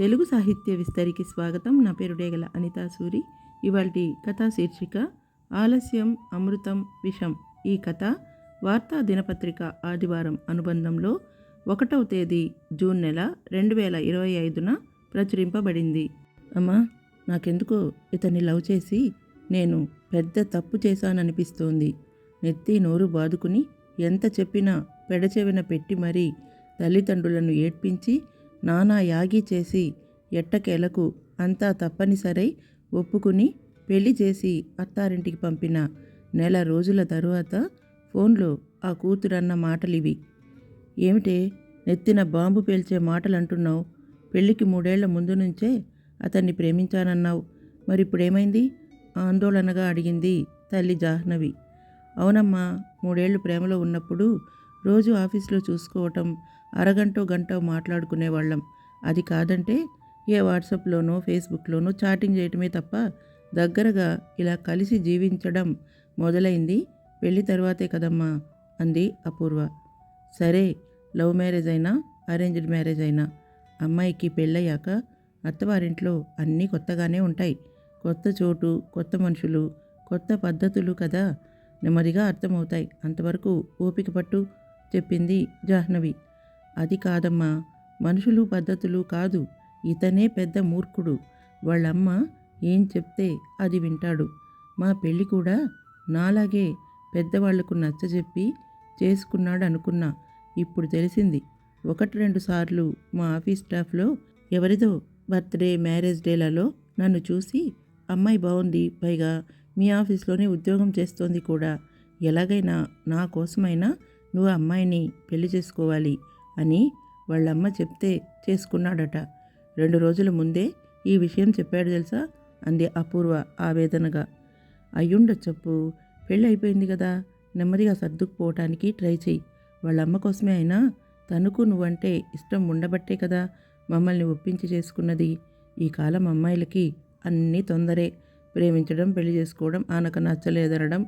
తెలుగు సాహిత్య విస్తరికి స్వాగతం. నా పేరు డేగల అనితా సూరి. ఇవాల్టి కథా శీర్షిక ఆలస్యం అమృతం విషం. ఈ కథ వార్తా దినపత్రిక ఆదివారం అనుబంధంలో ఒకటవ తేదీ జూన్ నెల రెండు వేల ఇరవై ఐదున ప్రచురింపబడింది. అమ్మా నాకెందుకో ఇతన్ని లవ్ చేసి నేను పెద్ద తప్పు చేశాననిపిస్తోంది. నెత్తి నోరు బాదుకుని ఎంత చెప్పినా పెడచెవిన పెట్టి మరీ తల్లిదండ్రులను ఏడ్పించి నానా యాగి చేసి ఎట్టకేలకు అంతా తప్పనిసరై ఒప్పుకుని పెళ్ళి చేసి అత్తారింటికి పంపిన నెల రోజుల తరువాత ఫోన్లో ఆ కూతురన్న మాటలివి. ఏమిటే నెత్తిన బాంబు పేల్చే మాటలంటున్నావు. పెళ్ళికి మూడేళ్ళ ముందు నుంచే అతన్ని ప్రేమించానన్నావు. మరిప్పుడేమైంది? ఆందోళనగా అడిగింది తల్లి జాహ్నవి. అవునమ్మా మూడేళ్ళు ప్రేమలో ఉన్నప్పుడు రోజు ఆఫీస్లో చూసుకోవటం అరగంటో గంట మాట్లాడుకునేవాళ్ళం అది కాదంటే ఏ వాట్సాప్లోనో ఫేస్బుక్లోనో చాటింగ్ చేయటమే తప్ప దగ్గరగా ఇలా కలిసి జీవించడం మొదలైంది. పెళ్ళి తర్వాతే కదమ్మా అంది అపూర్వ. సరే లవ్ మ్యారేజ్ అయినా అరేంజ్డ్ మ్యారేజ్ అయినా అమ్మాయికి పెళ్ళయ్యాక అత్తవారింట్లో అన్నీ కొత్తగానే ఉంటాయి. కొత్త చోటు కొత్త మనుషులు కొత్త పద్ధతులు కదా నెమ్మదిగా అర్థమవుతాయి. అంతవరకు ఓపిక పట్టు చెప్పింది జాహ్నవి. అది కాదమ్మా మనుషులు పద్ధతులు కాదు. ఇతనే పెద్ద మూర్ఖుడు. వాళ్ళమ్మ ఏం చెప్తే అది వింటాడు. మా పెళ్ళి కూడా నాలాగే పెద్దవాళ్ళకు నచ్చజెప్పి చేసుకున్నాడు అనుకున్నా ఇప్పుడు తెలిసింది. ఒకటి రెండు సార్లు మా ఆఫీస్ స్టాఫ్లో ఎవరిదో బర్త్డే మ్యారేజ్ డేలలో నన్ను చూసి అమ్మాయి బాగుంది పైగా మీ ఆఫీస్లోనే ఉద్యోగం చేస్తోంది కూడా. ఎలాగైనా నా కోసమైనా నువ్వు అమ్మాయిని పెళ్ళి చేసుకోవాలి. అని వాళ్ళమ్మ చెప్తే చేసుకున్నాడట. రెండు రోజుల ముందే ఈ విషయం చెప్పాడు తెలుసా? అంది అపూర్వ ఆవేదనగా. అయ్యుండొచ్చప్పు పెళ్ళి అయిపోయింది కదా నెమ్మదిగా సర్దుకుపోవటానికి ట్రై చెయ్యి. వాళ్ళమ్మ కోసమే అయినా తనకు నువ్వంటే ఇష్టం ఉండబట్టే కదా మమ్మల్ని ఒప్పించి చేసుకున్నది. ఈ కాలం అమ్మాయిలకి అన్నీ తొందరే. ప్రేమించడం పెళ్ళి చేసుకోవడం ఆనక నచ్చలేదనడం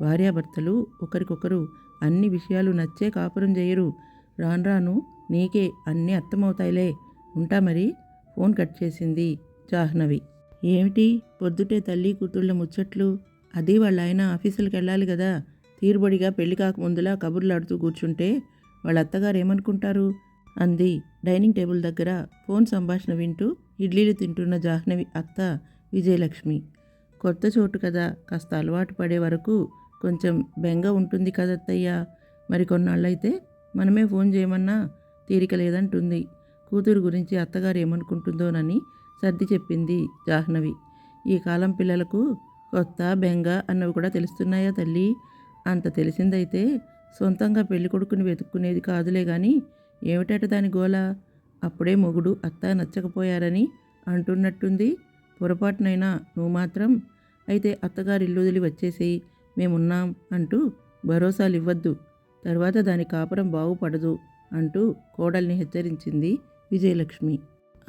భార్యాభర్తలు ఒకరికొకరు అన్ని విషయాలు నచ్చే కాపురం చేయరు రాను రాను నీకే అన్నీ అర్థమవుతాయిలే. ఉంటా మరి? ఫోన్ కట్ చేసింది జాహ్నవి. ఏమిటి? పొద్దుటే తల్లి కూతుళ్ళ ముచ్చట్లు? అది వాళ్ళ ఆయన ఆఫీసులకు వెళ్ళాలి కదా. తీరుబడిగా పెళ్ళి కాకముందులా కబుర్లాడుతూ కూర్చుంటే వాళ్ళ అత్తగారు ఏమనుకుంటారు అంది డైనింగ్ టేబుల్ దగ్గర ఫోన్ సంభాషణ వింటూ ఇడ్లీలు తింటున్న జాహ్నవి అత్త విజయలక్ష్మి. కొత్త చోటు కదా. కాస్త అలవాటు పడే వరకు కొంచెం బెంగ ఉంటుంది కదత్తయ్యా. మరి కొన్నాళ్ళైతే మనమే ఫోన్ చేయమన్నా తీరిక లేదంటుంది. కూతురు గురించి అత్తగారు ఏమనుకుంటుందోనని సర్ది చెప్పింది జాహ్నవి. ఈ కాలం పిల్లలకు కొత్త బెంగ అన్నవి కూడా తెలుస్తున్నాయా తల్లి? అంత తెలిసిందైతే సొంతంగా పెళ్ళి కొడుకుని వెతుక్కునేది కాదులే కానీ ఏమిటట దాని గోల? అప్పుడే మొగుడు అత్త నచ్చకపోయారని అంటున్నట్టుంది. పొరపాటునైనా నువ్వు మాత్రం అయితే అత్తగారి ఇల్లు వదిలి వచ్చేసేయి మేమున్నాం అంటూ భరోసాలు ఇవ్వద్దు తర్వాత దాని కాపురం బాగుపడదు అంటూ కోడల్ని హెచ్చరించింది విజయలక్ష్మి.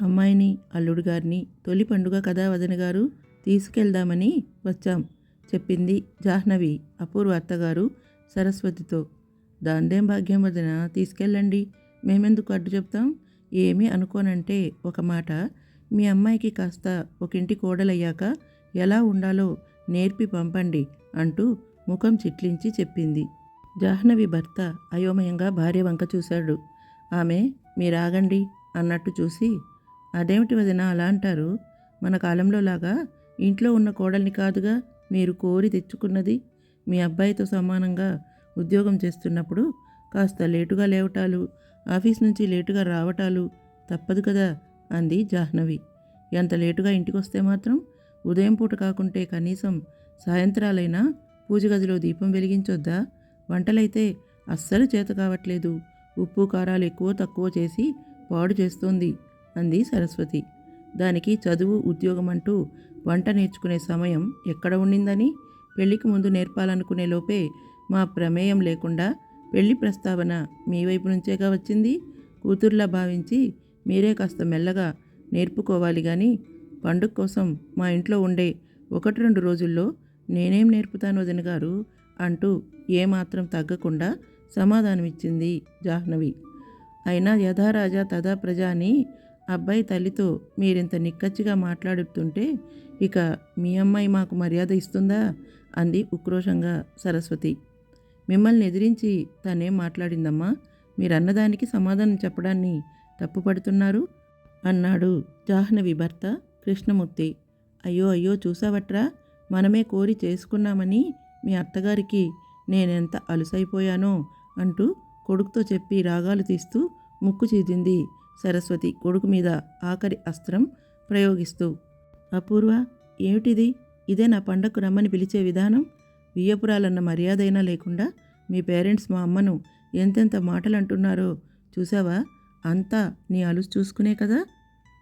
అమ్మాయిని అల్లుడు గారిని తొలి పండుగ కదా వదిన గారు? తీసుకెళ్దామని వచ్చాం చెప్పింది జాహ్నవి అపూర్వ అత్తగారు సరస్వతితో. దాందేం భాగ్యం వదిన తీసుకెళ్ళండి. మేమెందుకు అడ్డు చెప్తాం? ఏమీ అనుకోనంటే ఒక మాట. మీ అమ్మాయికి కాస్త ఒక ఇంటి కోడలయ్యాక ఎలా ఉండాలో నేర్పి పంపండి అంటూ ముఖం చిట్లించి చెప్పింది. జాహ్నవి భర్త అయోమయంగా భార్య వంక చూశాడు. ఆమె మీరాగండి అన్నట్టు చూసి అదేమిటి వదిన అలా అంటారు? మన కాలంలో లాగా ఇంట్లో ఉన్న కోడల్ని కాదుగా మీరు కోరి తెచ్చుకున్నది మీ అబ్బాయితో సమానంగా ఉద్యోగం చేస్తున్నప్పుడు కాస్త లేటుగా లేవటాలు ఆఫీస్ నుంచి లేటుగా రావటాలు తప్పదు కదా అంది జాహ్నవి. ఎంత లేటుగా ఇంటికి వస్తే మాత్రం ఉదయం పూట కాకుంటే కనీసం సాయంత్రాలైనా పూజ గదిలో దీపం వెలిగించొద్దా? వంటలైతే అస్సలు చేత కావట్లేదు. ఉప్పు కారాలు ఎక్కువ తక్కువ చేసి పాడు చేస్తోంది అంది సరస్వతి. దానికి చదువు ఉద్యోగం అంటూ వంట నేర్చుకునే సమయం ఎక్కడ ఉండిందని పెళ్ళికి ముందు నేర్పాలనుకునే లోపే మా ప్రమేయం లేకుండా పెళ్ళి ప్రస్తావన మీ వైపు నుంచేగా వచ్చింది. కూతుర్లా భావించి మీరే కాస్త మెల్లగా నేర్పుకోవాలి కానీ పండుగ కోసం మా ఇంట్లో ఉండే ఒకటి రెండు రోజుల్లో నేనేం నేర్పుతాను వదిన గారు అంటూ ఏమాత్రం తగ్గకుండా సమాధానమిచ్చింది జాహ్నవి. అయినా యథారాజా తదా ప్రజ అని అబ్బాయి తల్లితో మీరింత నిక్కచ్చిగా మాట్లాడుతుంటే ఇక మీ అమ్మాయి మాకు మర్యాద ఇస్తుందా? అంది ఉక్రోషంగా సరస్వతి. మిమ్మల్ని ఎదిరించి తనేం మాట్లాడిందమ్మా? మీరన్నదానికి సమాధానం చెప్పడాన్ని తప్పుపడుతున్నారు? అన్నాడు జాహ్నవి భర్త కృష్ణమూర్తి. అయ్యో అయ్యో చూసావట్రా? మనమే కోరి చేసుకున్నామని మీ అత్తగారికి నేనెంత అలుసైపోయానో అంటూ కొడుకుతో చెప్పి రాగాలు తీస్తూ ముక్కు చీదింది సరస్వతి కొడుకు మీద ఆఖరి అస్త్రం ప్రయోగిస్తూ. అపూర్వ ఏమిటిది? ఇదే నా పండగకు రమ్మని పిలిచే విధానం? వియ్యపురాలన్న మర్యాదైనా లేకుండా మీ పేరెంట్స్ మా అమ్మను ఎంతెంత మాటలు అంటున్నారో చూసావా అంతా నీ అలుసు చూసుకునే కదా?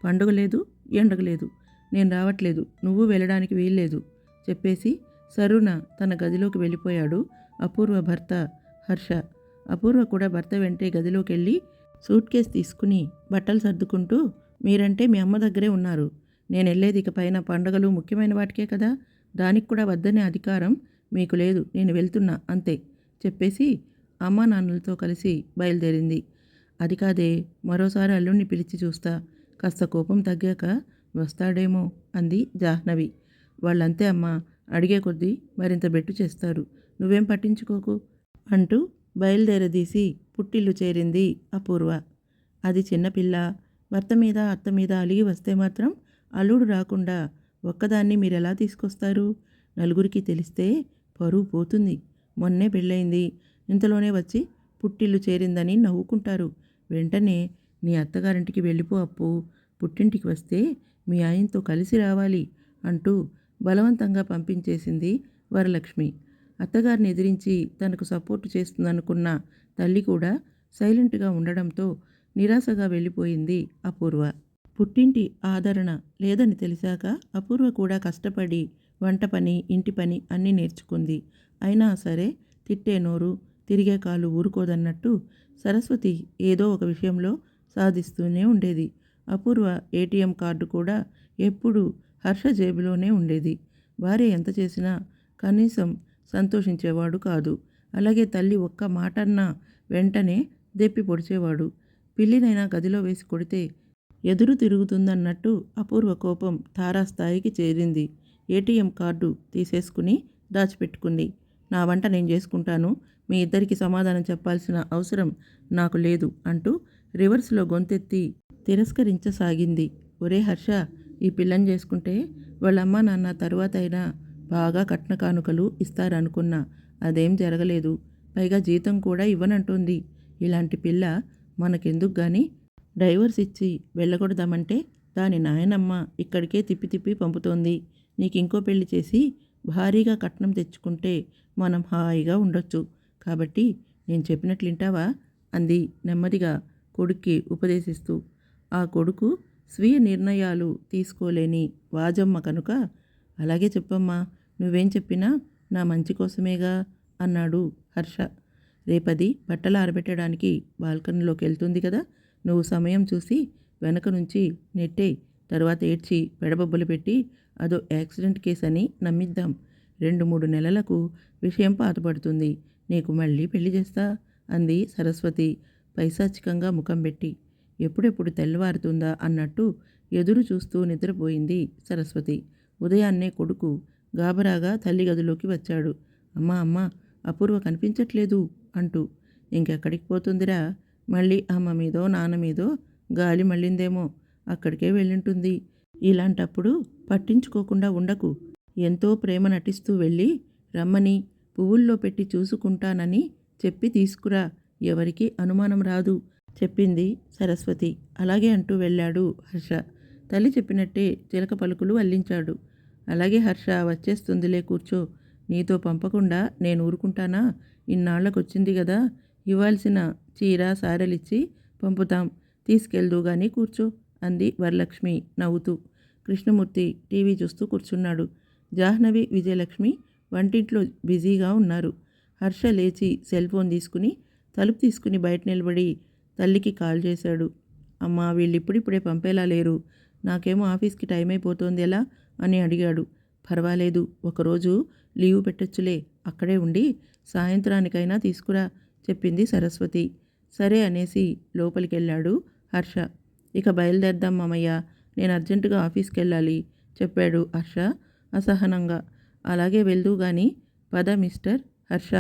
పండుగ లేదు ఎండగ లేదు. నేను రావట్లేదు నువ్వు వెళ్ళడానికి వీల్లేదు చెప్పేసి సరుణ తన గదిలోకి వెళ్ళిపోయాడు. అపూర్వ భర్త హర్ష. అపూర్వ కూడా భర్త వెంటే గదిలోకి వెళ్ళి సూట్ కేస్ తీసుకుని బట్టలు సర్దుకుంటూ మీరంటే మీ అమ్మ దగ్గరే ఉన్నారు. నేను వెళ్ళేది ఇక పైన పండగలు ముఖ్యమైన వాటికే కదా. దానికి కూడా వద్దనే అధికారం మీకు లేదు. నేను వెళ్తున్నా అంతే చెప్పేసి అమ్మా నాన్నలతో కలిసి బయలుదేరింది. అది కాదే మరోసారి అల్లుణ్ణి పిలిచి చూస్తా. కాస్త కోపం తగ్గాక వస్తాడేమో అంది జాహ్నవి. వాళ్ళంతే అమ్మా అడిగే కొద్దీ మరింత బెట్టు చేస్తారు. నువ్వేం పట్టించుకోకు అంటూ బయలుదేరదీసి పుట్టిల్లు చేరింది అపూర్వ. అది చిన్నపిల్ల భర్త మీద అత్త మీద అలిగి వస్తే మాత్రం అల్లుడు రాకుండా ఒక్కదాన్ని మీరెలా తీసుకొస్తారు? నలుగురికి తెలిస్తే పరువు పోతుంది. మొన్నే పెళ్ళయింది. ఇంతలోనే వచ్చి పుట్టిల్లు చేరిందని నవ్వుకుంటారు. వెంటనే నీ అత్తగారింటికి వెళ్ళిపో అప్పు. పుట్టింటికి వస్తే మీ ఆయనతో కలిసి రావాలి అంటూ బలవంతంగా పంపించేసింది వరలక్ష్మి. అత్తగారిని ఎదిరించి తనకు సపోర్టు చేస్తుందనుకున్న తల్లి కూడా సైలెంట్గా ఉండడంతో నిరాశగా వెళ్ళిపోయింది అపూర్వ. పుట్టింటి ఆదరణ లేదని తెలిసాక అపూర్వ కూడా కష్టపడి వంట పని ఇంటి పని అన్నీ నేర్చుకుంది. అయినా సరే తిట్టే నోరు తిరిగే కాలు ఊరుకోదన్నట్టు సరస్వతి ఏదో ఒక విషయంలో సాధిస్తూనే ఉండేది. అపూర్వ ఏటీఎం కార్డు కూడా ఎప్పుడూ హర్ష జేబులోనే ఉండేది. భార్య ఎంత చేసినా కనీసం సంతోషించేవాడు కాదు. అలాగే తల్లి ఒక్క మాటన్నా వెంటనే దెప్పి పొడిచేవాడు. పిల్లినైనా గదిలో వేసి కొడితే ఎదురు తిరుగుతుందన్నట్టు అపూర్వ కోపం తారాస్థాయికి చేరింది. ఏటీఎం కార్డు తీసేసుకుని దాచిపెట్టుకుంది. నా వంట నేను చేసుకుంటాను. మీ ఇద్దరికి సమాధానం చెప్పాల్సిన అవసరం నాకు లేదు అంటూ రివర్స్లో గొంతెత్తి తిరస్కరించసాగింది. ఒరే హర్ష ఈ పిల్లని చేసుకుంటే వాళ్ళ అమ్మ నాన్న తరువాత అయినా బాగా కట్న కానుకలు ఇస్తారనుకున్నా అదేం జరగలేదు. పైగా జీతం కూడా ఇవ్వనంటుంది. ఇలాంటి పిల్ల మనకెందుకు కానీ డైవర్స్ ఇచ్చి వెళ్ళకూడదామంటే దాని నాయనమ్మ ఇక్కడికే తిప్పి తిప్పి పంపుతోంది. నీకు ఇంకో పెళ్ళి చేసి భారీగా కట్నం తెచ్చుకుంటే మనం హాయిగా ఉండొచ్చు. కాబట్టి నేను చెప్పినట్లు వింటావా? అంది నెమ్మదిగా కొడుక్కి ఉపదేశిస్తూ. ఆ కొడుకు స్వీయ నిర్ణయాలు తీసుకోలేని వాజమ్మ కనుక అలాగే చెప్పమ్మా నువ్వేం చెప్పినా నా మంచి కోసమేగా అన్నాడు హర్ష. రేపది బట్టలు ఆరబెట్టడానికి బాల్కనీలోకి వెళ్తుంది కదా నువ్వు సమయం చూసి వెనక నుంచి నెట్టే తర్వాత ఏడ్చి పెడబొబ్బలు పెట్టి అదో యాక్సిడెంట్ కేసు అని నమ్మిద్దాం. రెండు మూడు నెలలకు విషయం పాతపడుతుంది. నీకు మళ్ళీ పెళ్ళి చేస్తా అంది సరస్వతి పైశాచికంగా ముఖం పెట్టి. ఎప్పుడెప్పుడు తెల్లవారుతుందా అన్నట్టు ఎదురు చూస్తూ నిద్రపోయింది సరస్వతి. ఉదయాన్నే కొడుకు గాబరాగా తల్లి గదిలోకి వచ్చాడు. అమ్మా అమ్మా అపూర్వ కనిపించట్లేదు అంటూ. ఇంకెక్కడికి పోతుందిరా? మళ్ళీ అమ్మ మీదో నాన్న మీదో గాలి మళ్ళిందేమో. అక్కడికే వెళ్ళింటుంది. ఇలాంటప్పుడు పట్టించుకోకుండా ఉండకు. ఎంతో ప్రేమ నటిస్తూ వెళ్ళి రమ్మని పువ్వుల్లో పెట్టి చూసుకుంటానని చెప్పి తీసుకురా. ఎవరికి అనుమానం రాదు చెప్పింది సరస్వతి. అలాగే అంటూ వెళ్ళాడు హర్ష. తల్లి చెప్పినట్టే చిలక పలుకులు అల్లించాడు. అలాగే హర్ష వచ్చేస్తుందిలే కూర్చో. నీతో పంపకుండా నేను ఊరుకుంటానా? ఇన్నాళ్ళకొచ్చింది కదా ఇవ్వాల్సిన చీర సారెలిచ్చి పంపుతాం. తీసుకెళ్దు గాని కూర్చో అంది వరలక్ష్మి నవ్వుతూ. కృష్ణమూర్తి టీవీ చూస్తూ కూర్చున్నాడు. జాహ్నవి విజయలక్ష్మి వంటింట్లో బిజీగా ఉన్నారు. హర్ష లేచి సెల్ ఫోన్ తీసుకుని తలుపు తీసుకుని బయట నిలబడి తల్లికి కాల్ చేశాడు. అమ్మా వీళ్ళు ఇప్పుడిప్పుడే పంపేలా లేరు. నాకేమో ఆఫీస్కి టైం అయిపోతుంది ఎలా? అని అడిగాడు. పర్వాలేదు ఒకరోజు లీవ్ పెట్టొచ్చులే అక్కడే ఉండి సాయంత్రానికైనా తీసుకురా చెప్పింది సరస్వతి. సరే అనేసి లోపలికెళ్ళాడు హర్ష. ఇక బయలుదేరదాం మామయ్య నేను అర్జెంటుగా ఆఫీస్కి వెళ్ళాలి చెప్పాడు హర్ష అసహనంగా. అలాగే వెళ్దూ గాని పద మిస్టర్ హర్ష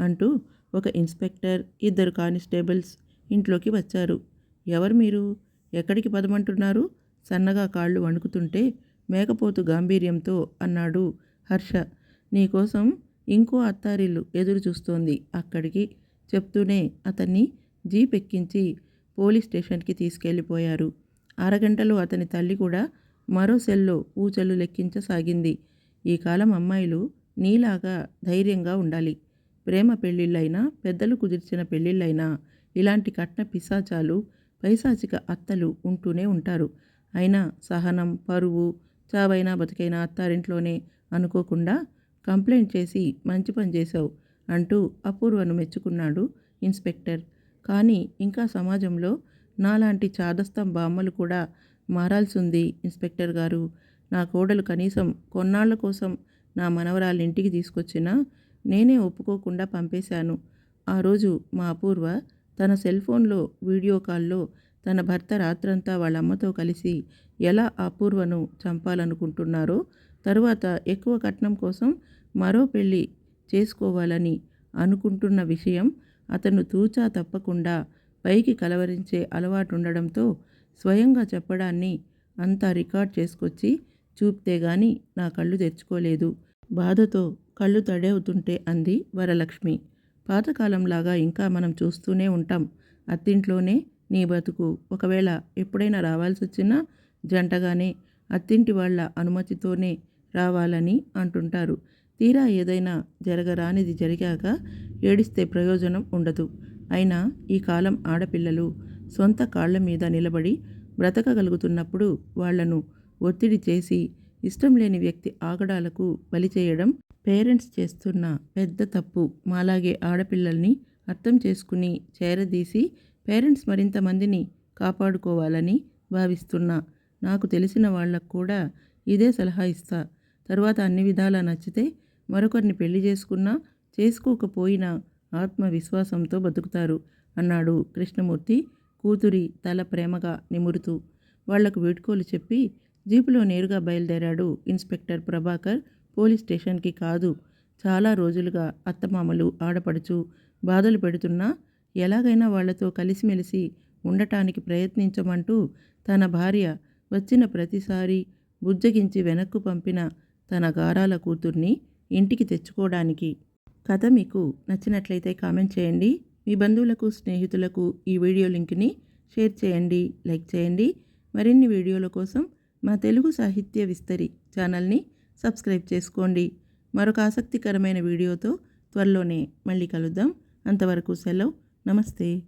అంటూ ఒక ఇన్స్పెక్టర్ ఇద్దరు కానిస్టేబుల్స్ ఇంట్లోకి వచ్చారు. ఎవరు మీరు? ఎక్కడికి పదమంటున్నారు? సన్నగా కాళ్ళు వణుకుతుంటే మేకపోతు గాంభీర్యంతో అన్నాడు హర్ష. నీకోసం ఇంకో అత్తారిల్లు ఎదురు చూస్తోంది. అక్కడికి చెప్తూనే అతన్ని జీప్ ఎక్కించి పోలీస్ స్టేషన్కి తీసుకెళ్ళిపోయారు. అరగంటలో అతని తల్లి కూడా మరో సెల్లో ఊచలు లెక్కించసాగింది. ఈ కాలం అమ్మాయిలు నీలాగా ధైర్యంగా ఉండాలి. ప్రేమ పెళ్ళిళ్ళైనా పెద్దలు కుదిర్చిన పెళ్ళిళ్ళైనా ఇలాంటి కట్న పిశాచాలు పైశాచిక అత్తలు ఉంటూనే ఉంటారు. అయినా సహనం పరువు చావైనా బతికైనా అత్తారింట్లోనే అనుకోకుండా కంప్లైంట్ చేసి మంచి పని చేశావు అంటూ అపూర్వను మెచ్చుకున్నాడు ఇన్స్పెక్టర్. కానీ ఇంకా సమాజంలో నాలాంటి చాదస్తం బామ్మలు కూడా మారాల్సింది ఇన్స్పెక్టర్ గారు. నా కోడలు కనీసం కొన్నాళ్ళ కోసం నా మనవరాళ్ళ ఇంటికి తీసుకొచ్చినా నేనే ఒప్పుకోకుండా పంపేశాను. ఆ రోజు మా అపూర్వ తన సెల్ ఫోన్లో వీడియో కాల్లో తన భర్త రాత్రంతా వాళ్ళ అమ్మతో కలిసి ఎలా అపూర్వను చంపాలనుకుంటున్నారో తరువాత ఎక్కువ కట్నం కోసం మరో పెళ్ళి చేసుకోవాలని అనుకుంటున్న విషయం అతను తూచా తప్పకుండా పైకి కలవరించే అలవాటు ఉండడంతో స్వయంగా చెప్పడాన్ని అంతా రికార్డ్ చేసుకొచ్చి చూపితే గాని నా కళ్ళు తెచ్చుకోలేదు. బాధతో కళ్ళు తడవుతుంటే అంది వరలక్ష్మి. పాతకాలంలాగా ఇంకా మనం చూస్తూనే ఉంటాం. అత్తింట్లోనే నీ బతుకు. ఒకవేళ ఎప్పుడైనా రావాల్సి వచ్చినా జంటగానే అత్తింటి వాళ్ళ అనుమతితోనే రావాలని అంటుంటారు. తీరా ఏదైనా జరగరానిది జరిగాక ఏడిస్తే ప్రయోజనం ఉండదు. అయినా ఈ కాలం ఆడపిల్లలు సొంత కాళ్ళ మీద నిలబడి బ్రతకగలుగుతున్నప్పుడు వాళ్ళను ఒత్తిడి చేసి ఇష్టం లేని వ్యక్తి ఆగడాలకు బలి చేయడం పేరెంట్స్ చేస్తున్న పెద్ద తప్పు. మాలాగే ఆడపిల్లల్ని అర్థం చేసుకుని చేరదీసి పేరెంట్స్ మరింత మందిని కాపాడుకోవాలని భావిస్తున్నా. నాకు తెలిసిన వాళ్ళకు కూడా ఇదే సలహా ఇస్తా. తర్వాత అన్ని విధాలా నచ్చితే మరొకరిని పెళ్ళి చేసుకున్నా చేసుకోకపోయినా ఆత్మవిశ్వాసంతో బతుకుతారు అన్నాడు కృష్ణమూర్తి కూతురి తల ప్రేమగా నిమురుతూ. వాళ్ళకు వీడ్కోలు చెప్పి జీపులో నేరుగా బయలుదేరాడు ఇన్స్పెక్టర్ ప్రభాకర్ పోలీస్ స్టేషన్కి కాదు. చాలా రోజులుగా అత్తమామలు ఆడపడుచు బాధలు పెడుతున్నా ఎలాగైనా వాళ్ళతో కలిసిమెలిసి ఉండటానికి ప్రయత్నించమంటూ తన భార్య వచ్చిన ప్రతిసారి బుజ్జగించి వెనక్కు పంపిన తన గారాల కూతుర్ని ఇంటికి తెచ్చుకోవడానికి. కథ మీకు నచ్చినట్లయితే కామెంట్ చేయండి. మీ బంధువులకు స్నేహితులకు ఈ వీడియో లింక్ని షేర్ చేయండి లైక్ చేయండి. మరిన్ని వీడియోల కోసం మా తెలుగు సాహిత్య విస్తరి ఛానల్ని సబ్స్క్రైబ్ చేసుకోండి. మరొక ఆసక్తికరమైన వీడియోతో త్వరలోనే మళ్ళీ కలుద్దాం. అంతవరకు సెలవు. Namastê.